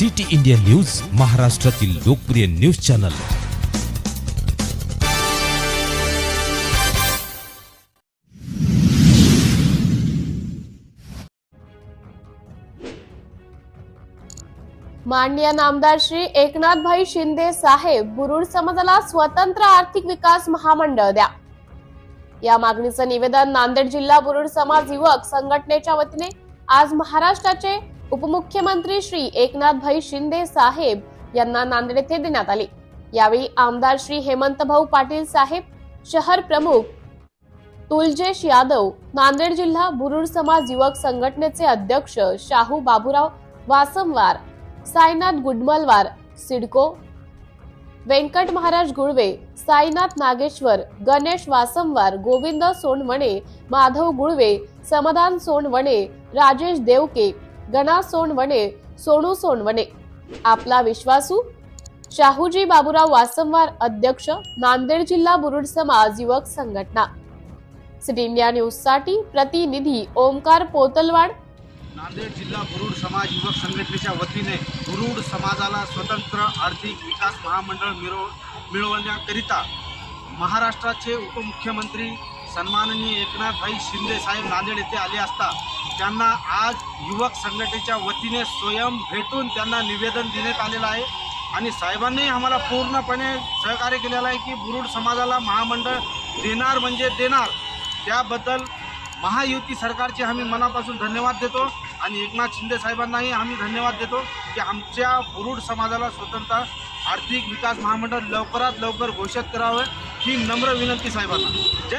City India news महाराष्ट्रातील लोकप्रिय news channel. माननीय नामदार श्री एकनाथभाई शिंदे साहेब बुरुड समाजाला स्वतंत्र आर्थिक विकास महामंडळ द्या. या मागणीचं निवेदन नांदेड जिल्हा बुरुड समाज युवक संघटनेच्या वतीने आज महाराष्ट्राचे उपमुख्यमंत्री श्री एकनाथभाई शिंदे साहेब यांना नांदेड येथे देण्यात आले. यावेळी आमदार श्री हेमंत भाऊ पाटील साहेब शहर प्रमुख तुलजेश यादव नांदेड जिल्हा बुरुड समाज युवक संघटनेचे अध्यक्ष शाहू बाबूराव वासमवार साईनाथ गुडमलवार सिडको व्यंकट महाराज गुळवे साईनाथ नागेश्वर गणेश वासमवार गोविंद सोनवणे माधव गुळवे समाधान सोनवणे राजेश देवके गणा सोनवणे सोनू सोनवणे आपला विश्वासू शाहूजी बाबूराव वासमवार अध्यक्ष नांदेड जिल्हा बुरुड समाज युवक संघटना. सिटी इंडिया न्यूजसाठी प्रतिनिधी ओमकार पोतलवाड. नांदेड जिल्हा बुरुड समाज युवक संघटनेच्या वतीने बुरुड समाजाला स्वतंत्र आर्थिक विकास महामंडळ मिळव मिळवण्याकरिता महाराष्ट्राचे उपमुख्यमंत्री सन्माननीय एकनाथभाई शिंदे साहेब नांदेड येथे आले असता त्यांना आज युवक संघटनेच्या वतीने स्वयं भेटून त्यांना निवेदन देण्यात आलेलं आहे. आणि साहेबांनी आम्हाला पूर्णपणे सहकार्य केलेलं आहे की बुरुड समाजाला महामंडळ देणार म्हणजे देणार. त्याबद्दल महायुती सरकारचे आम्ही मनापासून धन्यवाद देतो आणि एकनाथ शिंदे साहेबांनाही आम्ही धन्यवाद देतो की आमच्या बुरुड समाजाला स्वतंत्र आर्थिक विकास महामंडळ लवकरात लवकर घोषित करावं ही नम्र विनंती साहेबांना. जय